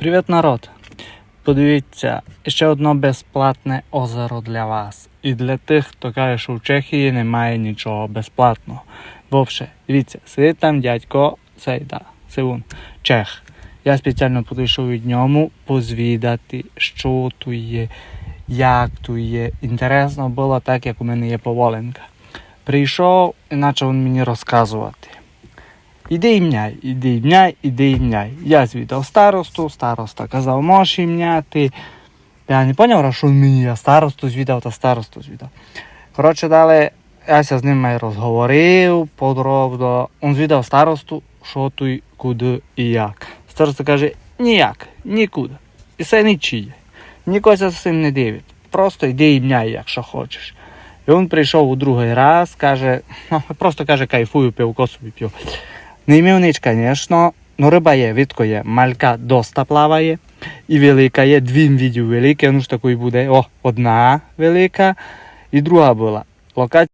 Привіт, народ! Подивіться, ще одно безплатне озеро для вас. І для тих, хто каже, що в Чехії немає нічого безплатного. Вовше, дивіться, сидить там дядько, Сейда, Сивун, Чех. Я спеціально підійшов від ньому позвідати, що тут є, як тут є. Інтересно було так, як у мене є поволенка. Прийшов і почав він мені розказувати. Іди і мняй, іди і мняй, іди і мняй. Я звідав старосту, староста казав, можеш і мняти. Я не зрозумів, що мені я старосту звідав та старосту звідав. Коротше, далі я з ним розговорив подробно. Він звідав старосту, що тут, куди і як. Староста каже, ніяк, нікуди. І це нічиє. Нікого за цим не дивить. Просто йди і мняй, якщо хочеш. І він прийшов у другий раз, каже, ну, просто каже, кайфую, пивко собі п'ю. Ніч, звісно, ну риба є, відко є. Малька доста плаває. І велика є, дві видів великі, ну ж такої буде. О, одна велика і друга була. Локація